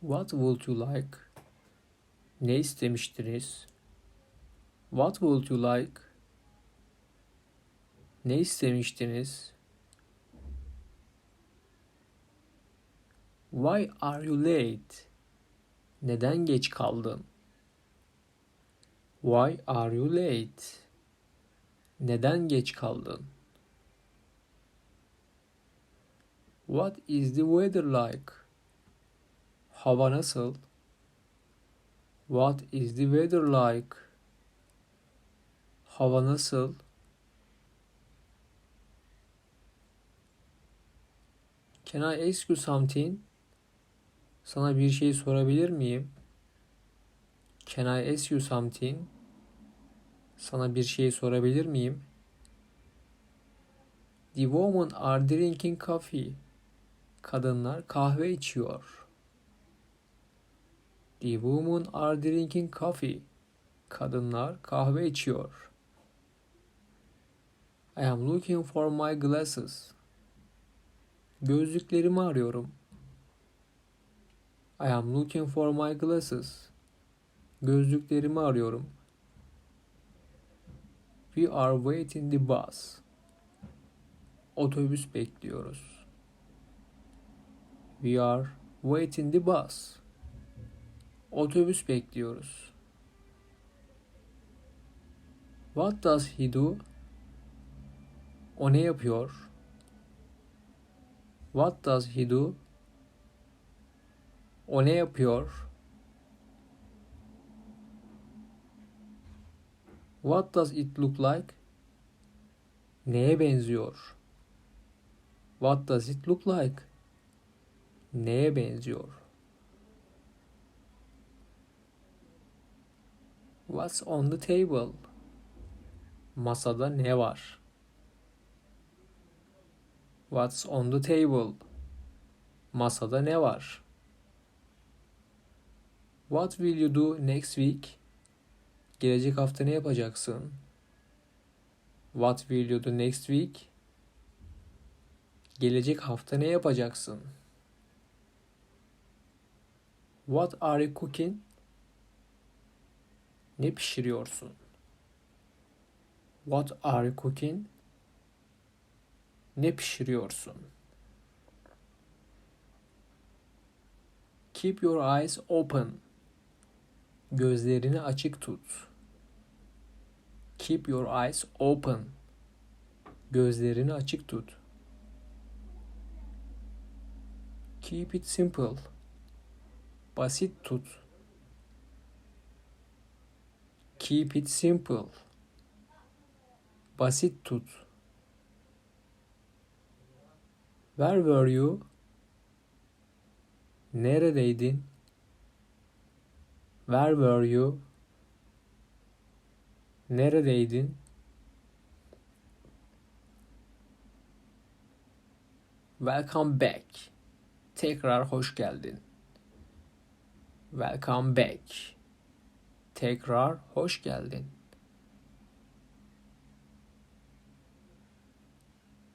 What would you like? Ne istemiştiniz? What would you like? Ne istemiştiniz? Why are you late? Neden geç kaldın? Why are you late? Neden geç kaldın? What is the weather like? Hava nasıl? What is the weather like? Hava nasıl? Can I ask you something? Sana bir şey sorabilir miyim? Can I ask you something? Sana bir şey sorabilir miyim? The women are drinking coffee. Kadınlar kahve içiyor. The women are drinking coffee. Kadınlar kahve içiyor. I am looking for my glasses. Gözlüklerimi arıyorum. I am looking for my glasses. Gözlüklerimi arıyorum. We are waiting the bus. Otobüs bekliyoruz. We are waiting the bus. Otobüs bekliyoruz. What does he do? O ne yapıyor? What does he do? O ne yapıyor? What does it look like? Neye benziyor? What does it look like? Neye benziyor? What's on the table? Masada ne var? What's on the table? Masada ne var? What will you do next week? Gelecek hafta ne yapacaksın? What will you do next week? Gelecek hafta ne yapacaksın? What are you cooking? Ne pişiriyorsun? What are you cooking? Ne pişiriyorsun? Keep your eyes open. Gözlerini açık tut. Keep your eyes open. Gözlerini açık tut. Keep it simple. Basit tut. Keep it simple. Basit tut. Where were you? Neredeydin? Where were you? Neredeydin? Welcome back. Tekrar hoş geldin. Welcome back. Tekrar hoş geldin.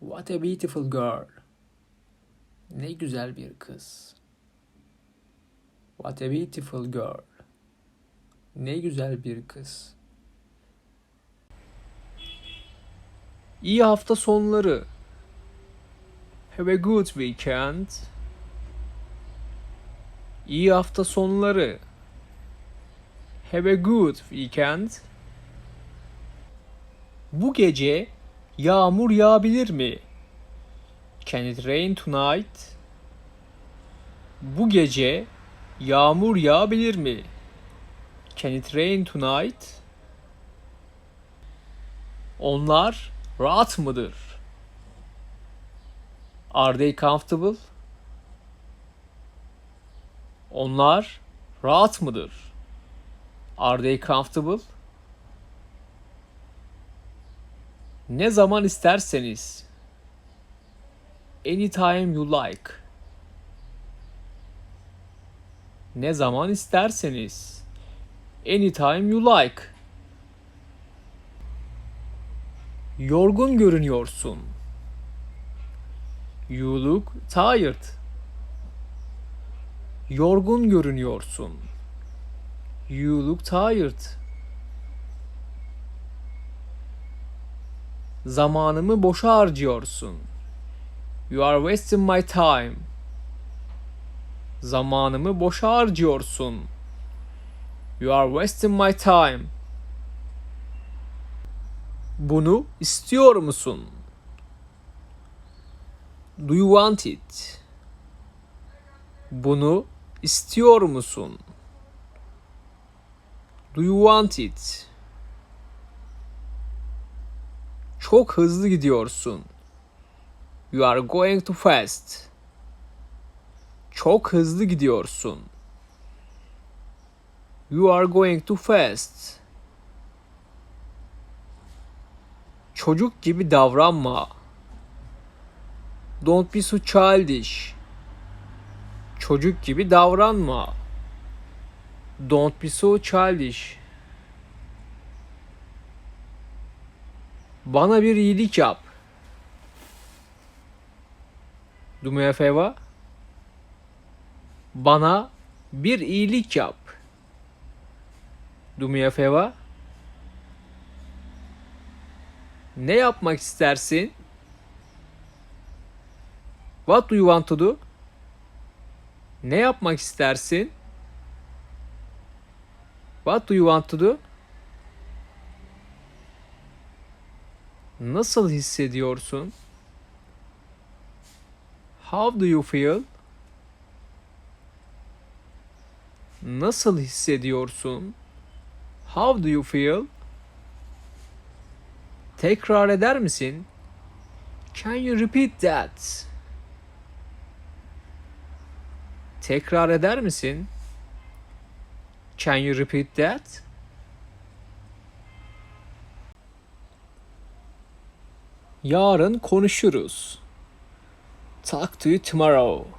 What a beautiful girl. Ne güzel bir kız. What a beautiful girl. Ne güzel bir kız. İyi hafta sonları. Have a good weekend. İyi hafta sonları. Have a good weekend. Bu gece yağmur yağabilir mi? Can it rain tonight? Bu gece yağmur yağabilir mi? Can it rain tonight? Onlar rahat mıdır? Are they comfortable? Onlar rahat mıdır? Are they comfortable? Ne zaman isterseniz. Anytime you like. Ne zaman isterseniz. Anytime you like. Yorgun görünüyorsun. You look tired. Yorgun görünüyorsun. You look tired. Zamanımı boşa harcıyorsun. You are wasting my time. Zamanımı boşa harcıyorsun. You are wasting my time. Bunu istiyor musun? Do you want it? Bunu istiyor musun? Do you want it? Çok hızlı gidiyorsun. You are going too fast. Çok hızlı gidiyorsun. You are going too fast. Çocuk gibi davranma. Don't be so childish. Çocuk gibi davranma. Don't be so childish. Bana bir iyilik yap. Do me a favor. Bana bir iyilik yap. Do me a favor. Ne yapmak istersin? What do you want to do? Ne yapmak istersin? What do you want to do? Nasıl hissediyorsun? How do you feel? Nasıl hissediyorsun? How do you feel? Tekrar eder misin? Can you repeat that? Tekrar eder misin? Can you repeat that? Yarın konuşuruz. Talk to you tomorrow.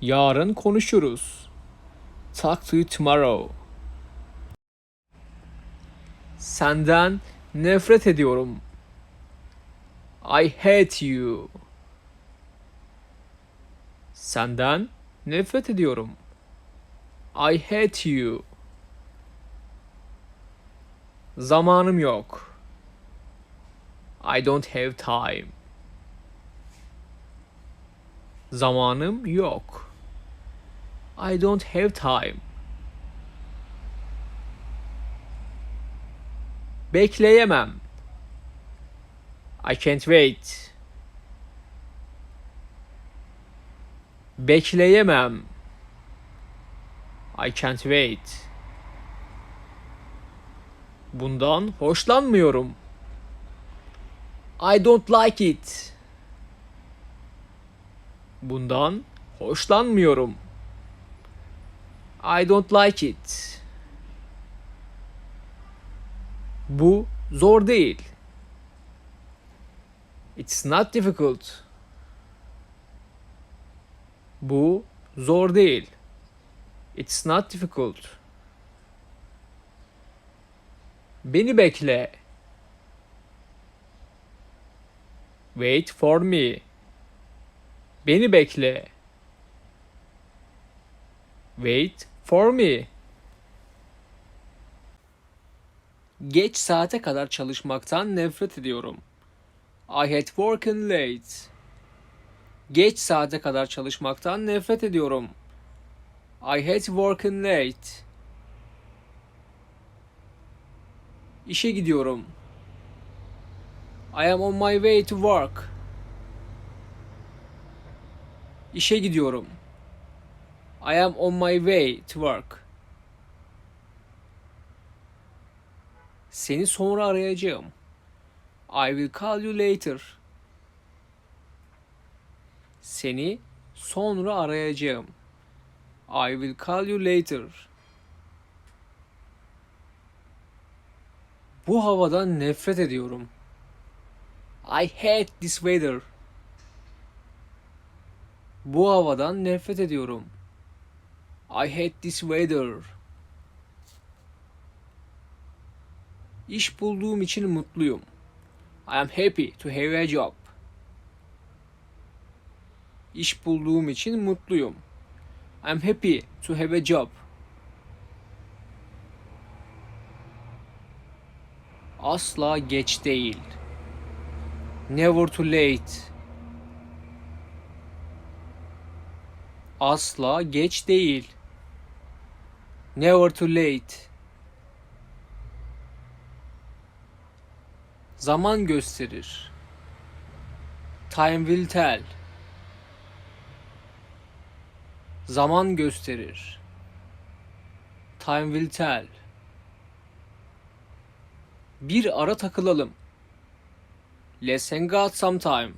Yarın konuşuruz. Talk to you tomorrow. Senden nefret ediyorum. I hate you. Senden nefret ediyorum. I hate you. Zamanım yok. I don't have time. Zamanım yok. I don't have time. Bekleyemem. I can't wait. Bekleyemem. I can't wait. Bundan hoşlanmıyorum. I don't like it. Bundan hoşlanmıyorum. I don't like it. Bu zor değil. It's not difficult. Bu zor değil. It's not difficult. Beni bekle. Wait for me. Beni bekle. Wait for me. Geç saate kadar çalışmaktan nefret ediyorum. I hate working late. Geç saate kadar çalışmaktan nefret ediyorum. I hate working late. İşe gidiyorum. I am on my way to work. İşe gidiyorum. I am on my way to work. Seni sonra arayacağım. I will call you later. Seni sonra arayacağım. I will call you later. Bu havadan nefret ediyorum. I hate this weather. Bu havadan nefret ediyorum. I hate this weather. İş bulduğum için mutluyum. I am happy to have a job. İş bulduğum için mutluyum. I'm happy to have a job. Asla geç değil. Never too late. Asla geç değil. Never too late. Zaman gösterir. Time will tell. Zaman gösterir. Time will tell. Bir ara takılalım. Let's hang out sometime.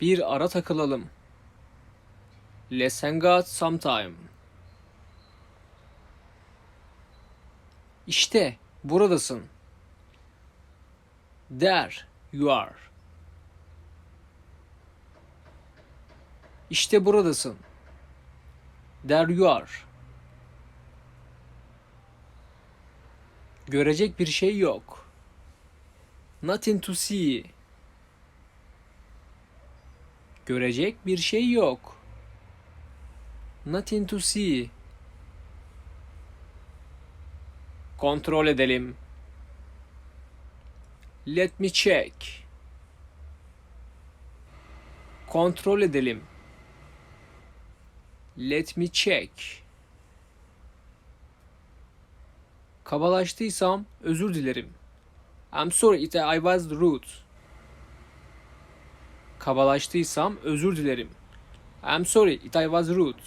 Bir ara takılalım. Let's hang out sometime. İşte buradasın. There you are. İşte buradasın. There you are. Görecek bir şey yok. Nothing to see. Görecek bir şey yok. Nothing to see. Kontrol edelim. Let me check. Kontrol edelim. Let me check. Kabalaştıysam özür dilerim. I'm sorry if I was rude. Kabalaştıysam özür dilerim. I'm sorry if I was rude.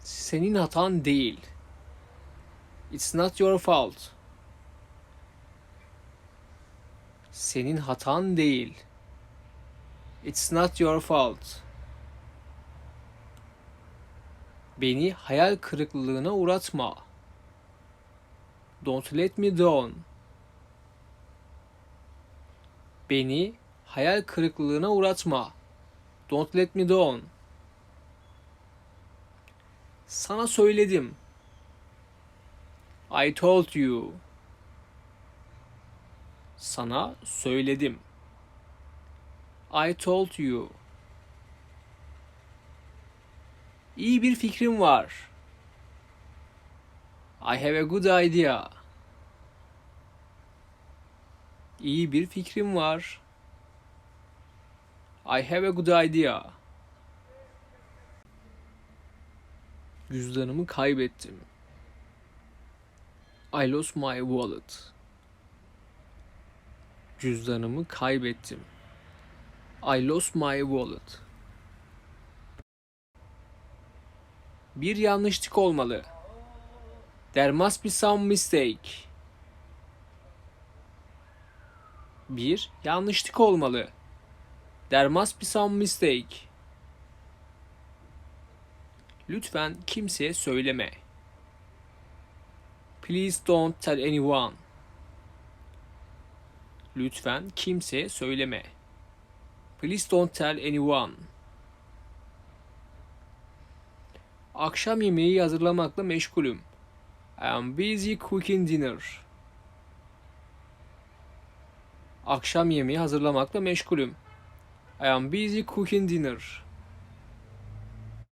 Senin hatan değil. It's not your fault. Senin hatan değil. It's not your fault. Beni hayal kırıklığına uğratma. Don't let me down. Beni hayal kırıklığına uğratma. Don't let me down. Sana söyledim. I told you. Sana söyledim. I told you. İyi bir fikrim var. I have a good idea. İyi bir fikrim var. I have a good idea. Cüzdanımı kaybettim. I lost my wallet. Cüzdanımı kaybettim. I lost my wallet. Bir yanlışlık olmalı. There must be some mistake. Bir yanlışlık olmalı. There must be some mistake. Lütfen kimseye söyleme. Please don't tell anyone. Lütfen kimseye söyleme. Please don't tell anyone. Akşam yemeği hazırlamakla meşgulüm. I am busy cooking dinner. Akşam yemeği hazırlamakla meşgulüm. I am busy cooking dinner.